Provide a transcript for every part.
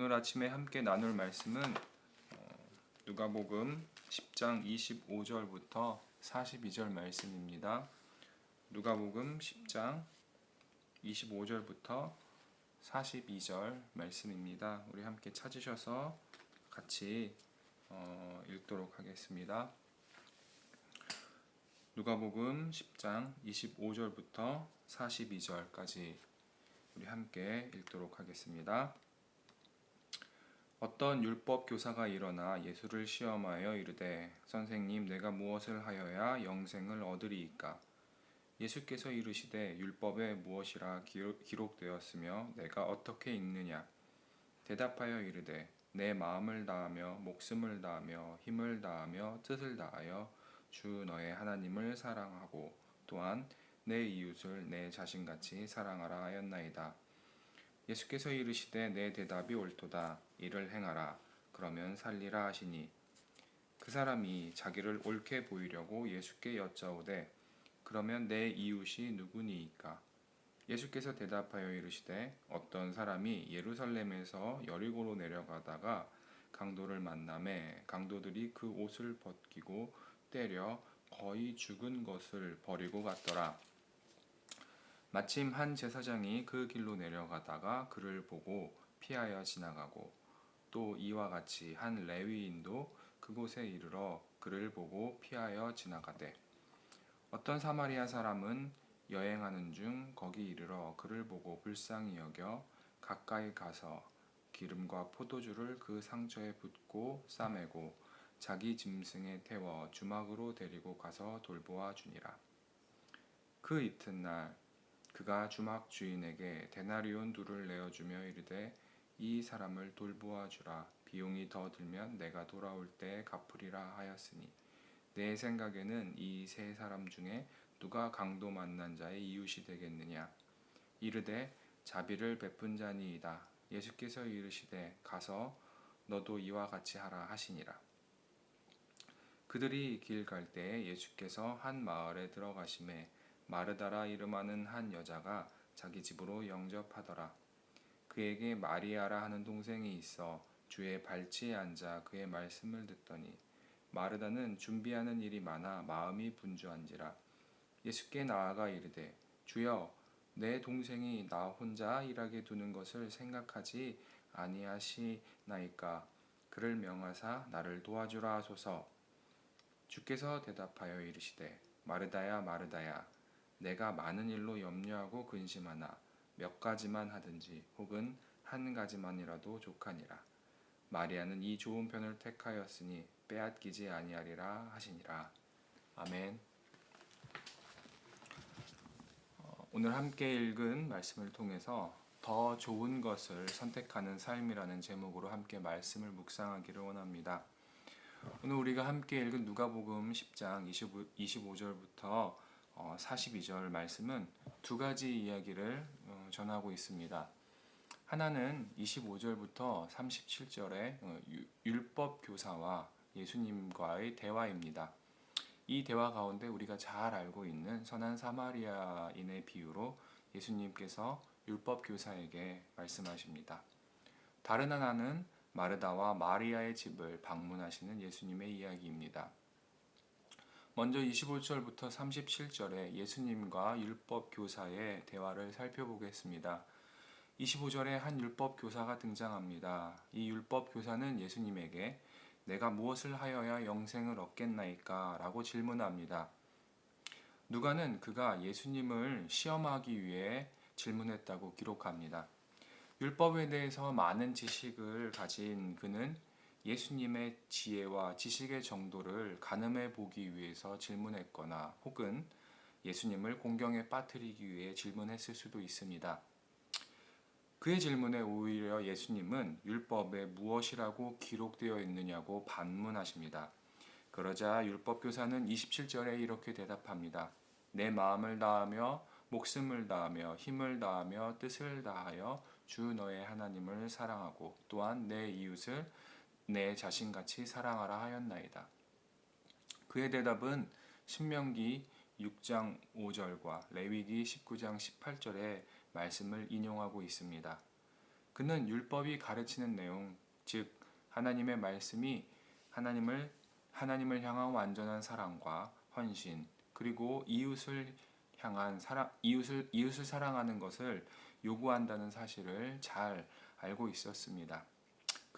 오늘 아침에 함께 나눌 말씀은 어, 누가복음 10장 25절부터 42절 말씀입니다. 누가복음 10장 25절부터 42절 말씀입니다. 우리 함께 찾으셔서 같이 어, 읽도록 하겠습니다. 누가복음 10장 25절부터 42절까지 우리 함께 읽도록 하겠습니다. 어떤 율법 교사가 일어나 예수를 시험하여 이르되 선생님 내가 무엇을 하여야 영생을 얻으리이까? 예수께서 이르시되 율법에 무엇이라 기록- 기록되었으며 내가 어떻게 읽느냐? 대답하여 이르되 내 마음을 다하며 목숨을 다하며 힘을 다하며 뜻을 다하여 주 너의 하나님을 사랑하고 또한 내 이웃을 내 자신같이 사랑하라 하였나이다. 예수께서 이르시되 내 대답이 옳도다 이를 행하라 그러면 살리라 하시니 그 사람이 자기를 옳게 보이려고 예수께 여짜오되 그러면 내 이웃이 누구니이까 예수께서 대답하여 이르시되 어떤 사람이 예루살렘에서 여리고로 내려가다가 강도를 만남에 강도들이 그 옷을 벗기고 때려 거의 죽은 것을 버리고 갔더라. 마침 한 제사장이 그 길로 내려가다가 그를 보고 피하여 지나가고 또 이와 같이 한 레위인도 그곳에 이르러 그를 보고 피하여 지나가되 어떤 사마리아 사람은 여행하는 중 거기 이르러 그를 보고 불쌍히 여겨 가까이 가서 기름과 포도주를 그 상처에 붓고 싸매고 자기 짐승에 태워 주막으로 데리고 가서 돌보아 주니라. 그 이튿날 그가 주막 주인에게 데나리온 둘을 내어주며 이르되 이 사람을 돌보아 주라. 비용이 더 들면 내가 돌아올 때 갚으리라 하였으니. 내 생각에는 이 세 사람 중에 누가 강도 만난 자의 이웃이 되겠느냐? 이르되 자비를 베푼 자니이다. 예수께서 이르시되 가서 너도 이와 같이 하라 하시니라. 그들이 길 갈 때에 예수께서 한 마을에 들어가심에 마르다라 이름하는 한 여자가 자기 집으로 영접하더라. 그에게 마리아라 하는 동생이 있어 주의 발치에 앉아 그의 말씀을 듣더니 마르다는 준비하는 일이 많아 마음이 분주한지라. 예수께 나아가 이르되 주여 내 동생이 나 혼자 일하게 두는 것을 생각하지 아니하시나이까? 그를 명하사 나를 도와주라 하소서. 주께서 대답하여 이르시되 마르다야 마르다야 내가 많은 일로 염려하고 근심하나 몇 가지만 하든지 혹은 한 가지만이라도 족하니라. 마리아는 이 좋은 편을 택하였으니 빼앗기지 아니하리라 하시니라. 아멘. 어, 오늘 함께 읽은 말씀을 통해서 더 좋은 것을 선택하는 삶이라는 제목으로 함께 말씀을 묵상하기를 원합니다. 오늘 우리가 함께 읽은 누가복음 10장 25, 25절부터 42절 말씀은 두 가지 이야기를 어, 전하고 있습니다. 하나는 25절부터 37절의 어, 율법 교사와 예수님과의 대화입니다. 이 대화 가운데 우리가 잘 알고 있는 선한 사마리아인의 비유로 예수님께서 율법 교사에게 말씀하십니다. 다른 하나는 마르다와 마리아의 집을 방문하시는 예수님의 이야기입니다. 먼저 25절부터 37절에 예수님과 율법 교사의 대화를 살펴보겠습니다. 25절에 한 율법 교사가 등장합니다. 이 율법 교사는 예수님에게 내가 무엇을 하여야 영생을 얻겠나이까? 라고 질문합니다. 누가는 그가 예수님을 시험하기 위해 질문했다고 기록합니다. 율법에 대해서 많은 지식을 가진 그는 예수님의 지혜와 지식의 정도를 가늠해 보기 위해서 질문했거나 혹은 예수님을 공경에 빠뜨리기 위해 질문했을 수도 있습니다. 그의 질문에 오히려 예수님은 율법에 무엇이라고 기록되어 있느냐고 반문하십니다. 그러자 율법교사는 27절에 이렇게 대답합니다. 내 마음을 다하며 목숨을 다하며 힘을 다하며 뜻을 다하여 주 너의 하나님을 사랑하고 또한 내 이웃을 내 자신같이 사랑하라 하였나이다. 그의 대답은 신명기 6장 5절과 레위기 19장 18절의 말씀을 인용하고 있습니다. 그는 율법이 가르치는 내용, 즉 하나님의 말씀이 하나님을 하나님을 향한 완전한 사랑과 헌신 그리고 이웃을 향한 사랑 이웃을 이웃을 사랑하는 것을 요구한다는 사실을 잘 알고 있었습니다.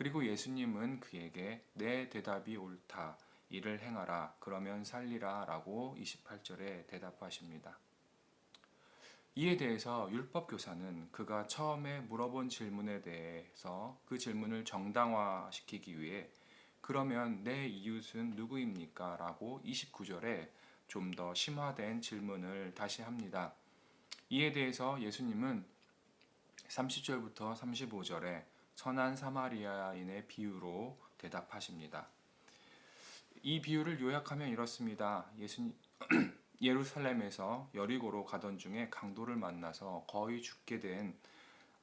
그리고 예수님은 그에게 내 대답이 옳다. 이를 행하라. 그러면 살리라 라고 28절에 대답하십니다. 이에 대해서 율법 교사는 그가 처음에 물어본 질문에 대해서 그 질문을 정당화시키기 위해 그러면 내 이웃은 누구입니까? 라고 29절에 좀 더 심화된 질문을 다시 합니다. 이에 대해서 예수님은 30절부터 35절에 선한 사마리아인의 비유로 대답하십니다. 이 비유를 요약하면 이렇습니다. 예수 예루살렘에서 여리고로 가던 중에 강도를 만나서 거의 죽게 된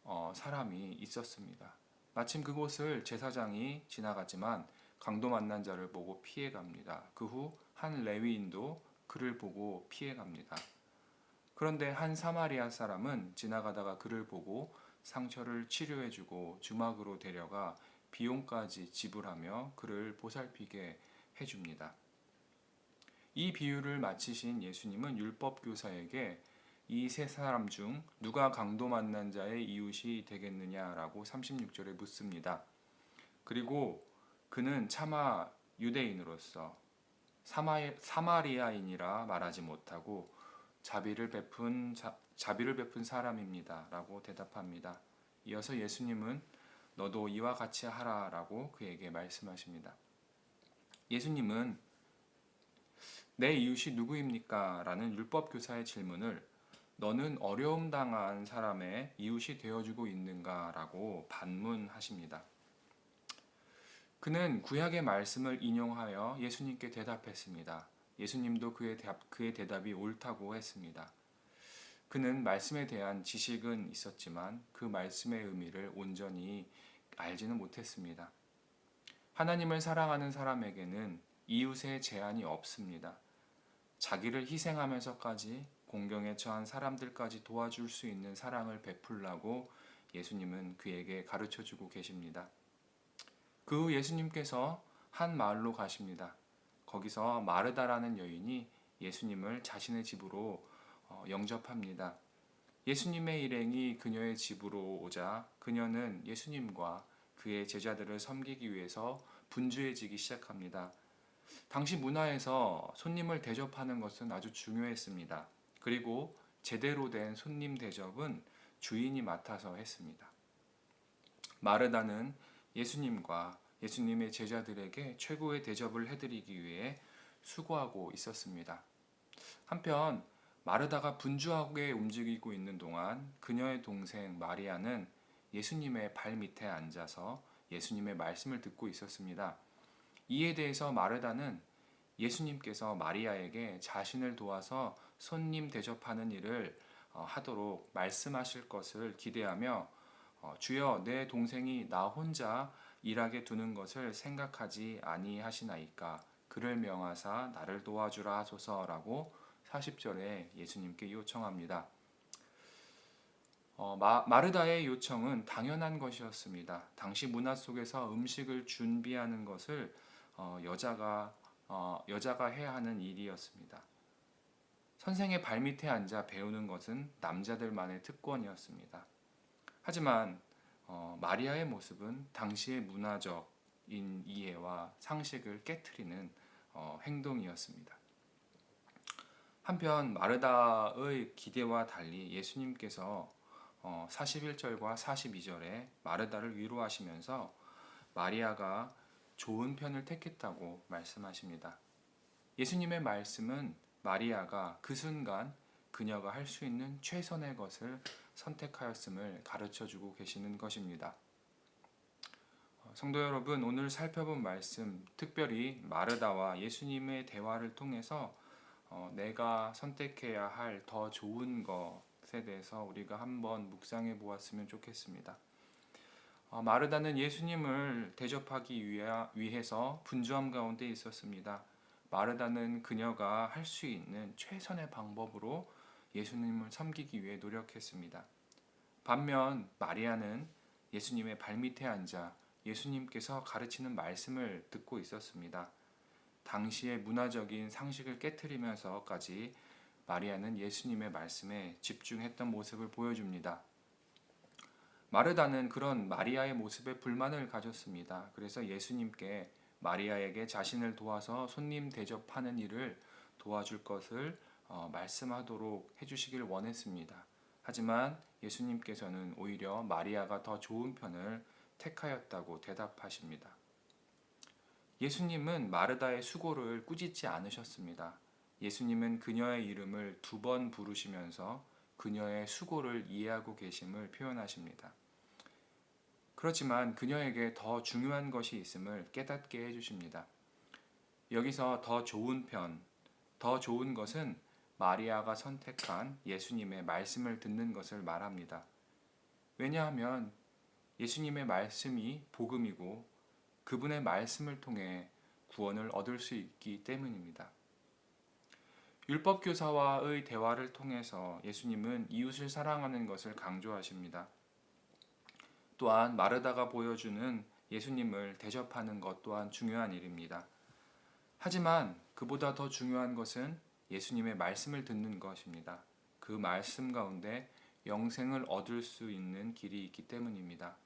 어, 사람이 있었습니다. 마침 그곳을 제사장이 지나갔지만 강도 만난 자를 보고 피해 갑니다. 그 후 한 레위인도 그를 보고 피해 갑니다. 그런데 한 사마리아 사람은 지나가다가 그를 보고 상처를 치료해주고 주막으로 데려가 비용까지 지불하며 그를 보살피게 해줍니다. 이 비유를 마치신 예수님은 율법 교사에게 이 세 사람 중 누가 강도 만난 자의 이웃이 되겠느냐라고 36절에 묻습니다. 그리고 그는 차마 유대인으로서 사마리아인이라 말하지 못하고 자비를 베푼 자, 자비를 베푼 사람입니다 라고 대답합니다. 이어서 예수님은 너도 이와 같이 하라 라고 그에게 말씀하십니다. 예수님은 내 이웃이 누구입니까? 라는 율법 교사의 질문을 너는 어려움 당한 사람의 이웃이 되어주고 있는가? 라고 반문하십니다. 그는 구약의 말씀을 인용하여 예수님께 대답했습니다. 예수님도 그의, 대답, 그의 대답이 옳다고 했습니다. 그는 말씀에 대한 지식은 있었지만 그 말씀의 의미를 온전히 알지는 못했습니다. 하나님을 사랑하는 사람에게는 이웃의 제한이 없습니다. 자기를 희생하면서까지 공경에 처한 사람들까지 도와줄 수 있는 사랑을 베풀라고 예수님은 그에게 가르쳐 주고 계십니다. 그 후 예수님께서 한 마을로 가십니다. 거기서 마르다라는 여인이 예수님을 자신의 집으로 어, 영접합니다. 예수님의 일행이 그녀의 집으로 오자 그녀는 예수님과 그의 제자들을 섬기기 위해서 분주해지기 시작합니다. 당시 문화에서 손님을 대접하는 것은 아주 중요했습니다. 그리고 제대로 된 손님 대접은 주인이 맡아서 했습니다. 마르다는 예수님과 예수님의 제자들에게 최고의 대접을 해드리기 위해 수고하고 있었습니다. 한편 마르다가 분주하게 움직이고 있는 동안 그녀의 동생 마리아는 예수님의 발 밑에 앉아서 예수님의 말씀을 듣고 있었습니다. 이에 대해서 마르다는 예수님께서 마리아에게 자신을 도와서 손님 대접하는 일을 어, 하도록 말씀하실 것을 기대하며 어, 주여 내 동생이 나 혼자 일하게 두는 것을 생각하지 아니하시나이까 그를 명하사 나를 도와주라 하소서라고 40절에 예수님께 요청합니다. 어, 마, 마르다의 요청은 당연한 것이었습니다. 당시 문화 속에서 음식을 준비하는 것을 어, 여자가 어, 여자가 해야 하는 일이었습니다. 선생의 발밑에 앉아 배우는 것은 남자들만의 특권이었습니다. 하지만 어, 마리아의 모습은 당시의 문화적인 이해와 상식을 깨뜨리는 어, 행동이었습니다. 한편 마르다의 기대와 달리 예수님께서 어, 41절과 42절에 마르다를 위로하시면서 마리아가 좋은 편을 택했다고 말씀하십니다. 예수님의 말씀은 마리아가 그 순간 그녀가 할 수 있는 최선의 것을 선택하였음을 가르쳐 주고 계시는 것입니다. 어, 성도 여러분, 오늘 살펴본 말씀, 특별히 마르다와 예수님의 대화를 통해서 어, 내가 선택해야 할 더 좋은 것에 대해서 우리가 한번 묵상해 보았으면 좋겠습니다. 어, 마르다는 예수님을 대접하기 위해서 분주함 가운데 있었습니다. 마르다는 그녀가 할 수 있는 최선의 방법으로 예수님을 섬기기 위해 노력했습니다. 반면 마리아는 예수님의 발밑에 앉아 예수님께서 가르치는 말씀을 듣고 있었습니다. 당시의 문화적인 상식을 깨뜨리면서까지 마리아는 예수님의 말씀에 집중했던 모습을 보여줍니다. 마르다는 그런 마리아의 모습에 불만을 가졌습니다. 그래서 예수님께 마리아에게 자신을 도와서 손님 대접하는 일을 도와줄 것을 어, 말씀하도록 해주시길 원했습니다. 하지만 예수님께서는 오히려 마리아가 더 좋은 편을 택하였다고 대답하십니다. 예수님은 마르다의 수고를 꾸짖지 않으셨습니다. 예수님은 그녀의 이름을 두 번 부르시면서 그녀의 수고를 이해하고 계심을 표현하십니다. 그렇지만 그녀에게 더 중요한 것이 있음을 깨닫게 해주십니다. 여기서 더 좋은 편, 더 좋은 것은 마리아가 선택한 예수님의 말씀을 듣는 것을 말합니다. 왜냐하면 예수님의 말씀이 복음이고 그분의 말씀을 통해 구원을 얻을 수 있기 때문입니다. 율법 교사와의 대화를 통해서 예수님은 이웃을 사랑하는 것을 강조하십니다. 또한 마르다가 보여주는 예수님을 대접하는 것 또한 중요한 일입니다. 하지만 그보다 더 중요한 것은 예수님의 말씀을 듣는 것입니다. 그 말씀 가운데 영생을 얻을 수 있는 길이 있기 때문입니다.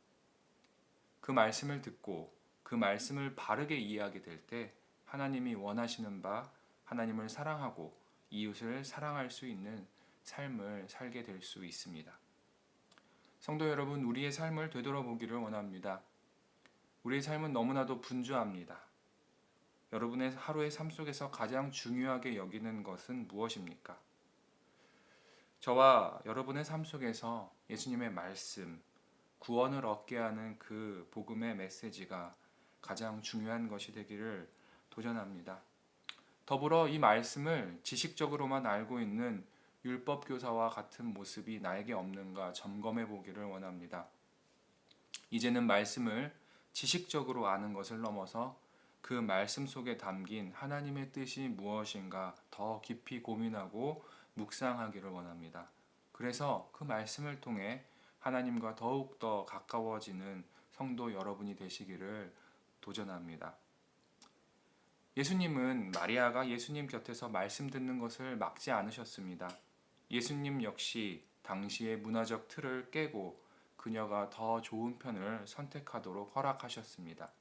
그 말씀을 듣고 그 말씀을 바르게 이해하게 될 때 하나님이 원하시는 바 하나님을 사랑하고 이웃을 사랑할 수 있는 삶을 살게 될 수 있습니다. 성도 여러분, 우리의 삶을 되돌아보기를 원합니다. 우리의 삶은 너무나도 분주합니다. 여러분의 하루의 삶 속에서 가장 중요하게 여기는 것은 무엇입니까? 저와 여러분의 삶 속에서 예수님의 말씀, 구원을 얻게 하는 그 복음의 메시지가 가장 중요한 것이 되기를 도전합니다. 더불어 이 말씀을 지식적으로만 알고 있는 율법 교사와 같은 모습이 나에게 없는가 점검해 보기를 원합니다. 이제는 말씀을 지식적으로 아는 것을 넘어서 그 말씀 속에 담긴 하나님의 뜻이 무엇인가 더 깊이 고민하고 묵상하기를 원합니다. 그래서 그 말씀을 통해 하나님과 더욱더 가까워지는 성도 여러분이 되시기를 도전합니다. 예수님은 마리아가 예수님 곁에서 말씀 듣는 것을 막지 않으셨습니다. 예수님 역시 당시의 문화적 틀을 깨고 그녀가 더 좋은 편을 선택하도록 허락하셨습니다.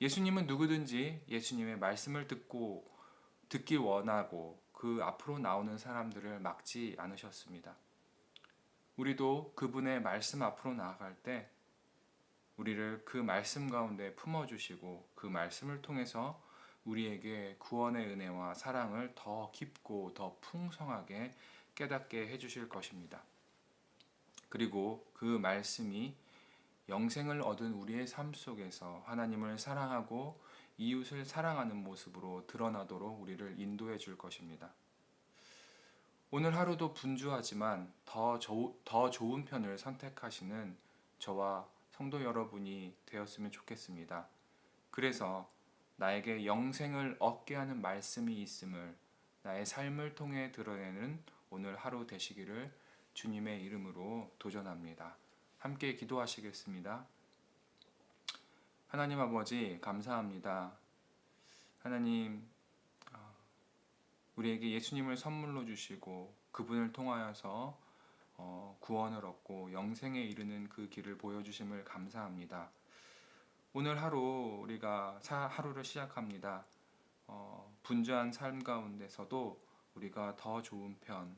예수님은 누구든지 예수님의 말씀을 듣고 듣기 원하고 그 앞으로 나오는 사람들을 막지 않으셨습니다. 우리도 그분의 말씀 앞으로 나아갈 때 우리를 그 말씀 가운데 품어주시고 그 말씀을 통해서 우리에게 구원의 은혜와 사랑을 더 깊고 더 풍성하게 깨닫게 해주실 것입니다. 그리고 그 말씀이 영생을 얻은 우리의 삶 속에서 하나님을 사랑하고 이웃을 사랑하는 모습으로 드러나도록 우리를 인도해 줄 것입니다. 오늘 하루도 분주하지만 더, 조, 더 좋은 편을 선택하시는 저와 성도 여러분이 되었으면 좋겠습니다. 그래서 나에게 영생을 얻게 하는 말씀이 있음을 나의 삶을 통해 드러내는 오늘 하루 되시기를 주님의 이름으로 도전합니다. 함께 기도하시겠습니다. 하나님 아버지, 감사합니다. 하나님, 어, 우리에게 예수님을 선물로 주시고 그분을 통하여서 어, 구원을 얻고 영생에 이르는 그 길을 보여주심을 감사합니다. 오늘 하루 우리가 하루를 시작합니다. 어, 분주한 삶 가운데서도 우리가 더 좋은 편,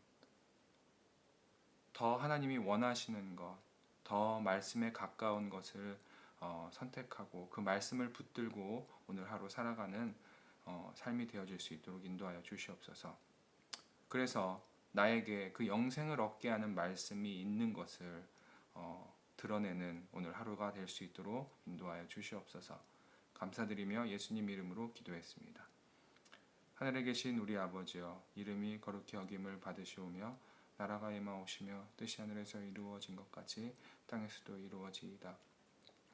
더 하나님이 원하시는 것, 더 말씀에 가까운 것을 어, 선택하고 그 말씀을 붙들고 오늘 하루 살아가는 어, 삶이 되어질 수 있도록 인도하여 주시옵소서. 그래서 나에게 그 영생을 얻게 하는 말씀이 있는 것을 어, 드러내는 오늘 하루가 될 수 있도록 인도하여 주시옵소서. 감사드리며 예수님 이름으로 기도했습니다. 하늘에 계신 우리 아버지여 이름이 거룩히 여김을 받으시오며 나라가 임하오시며 뜻이 하늘에서 이루어진 것 같이 땅에서도 이루어지이다.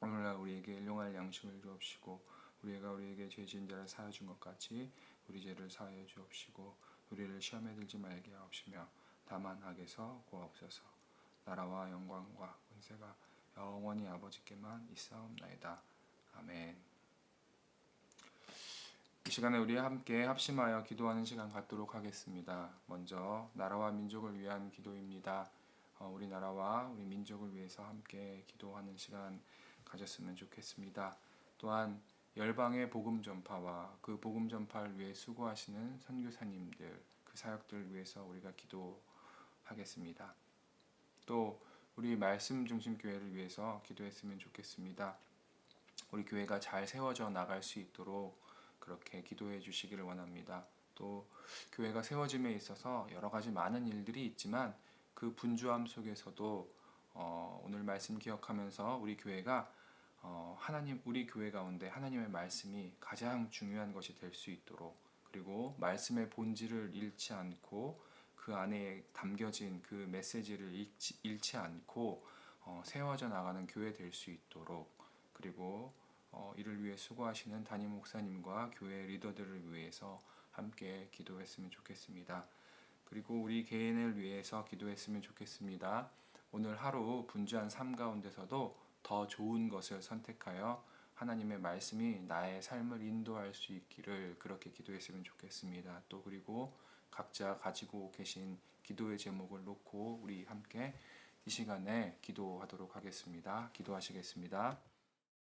오늘날 우리에게 일용할 양식을 주옵시고 우리가 우리에게 죄진 자를 사하여 준 것 같이 우리 죄를 사하여 주옵시고 우리를 시험에 들지 말게 하옵시며 다만 악에서 구하옵소서 나라와 영광과 은세가 영원히 아버지께만 있사옵나이다. 아멘. 이 시간에 우리 함께 합심하여 기도하는 시간 갖도록 하겠습니다. 먼저 나라와 민족을 위한 기도입니다. 어, 우리 나라와 우리 민족을 위해서 함께 기도하는 시간 가졌으면 좋겠습니다. 또한 열방의 복음 전파와 그 복음 전파를 위해 수고하시는 선교사님들 그 사역들을 위해서 우리가 기도하겠습니다. 또 우리 말씀 중심 교회를 위해서 기도했으면 좋겠습니다. 우리 교회가 잘 세워져 나갈 수 있도록 그렇게 기도해 주시기를 원합니다. 또 교회가 세워짐에 있어서 여러 가지 많은 일들이 있지만 그 분주함 속에서도 어, 오늘 말씀 기억하면서 우리 교회가 어, 하나님 우리 교회 가운데 하나님의 말씀이 가장 중요한 것이 될 수 있도록 그리고 말씀의 본질을 잃지 않고 그 안에 담겨진 그 메시지를 잃지, 잃지 않고 어, 세워져 나가는 교회 될 수 있도록 그리고 어, 이를 위해 수고하시는 담임 목사님과 교회 리더들을 위해서 함께 기도했으면 좋겠습니다. 그리고 우리 개인을 위해서 기도했으면 좋겠습니다. 오늘 하루 분주한 삶 가운데서도 더 좋은 것을 선택하여 하나님의 말씀이 나의 삶을 인도할 수 있기를 그렇게 기도했으면 좋겠습니다. 또 그리고 각자 가지고 계신 기도의 제목을 놓고 우리 함께 이 시간에 기도하도록 하겠습니다. 기도하시겠습니다.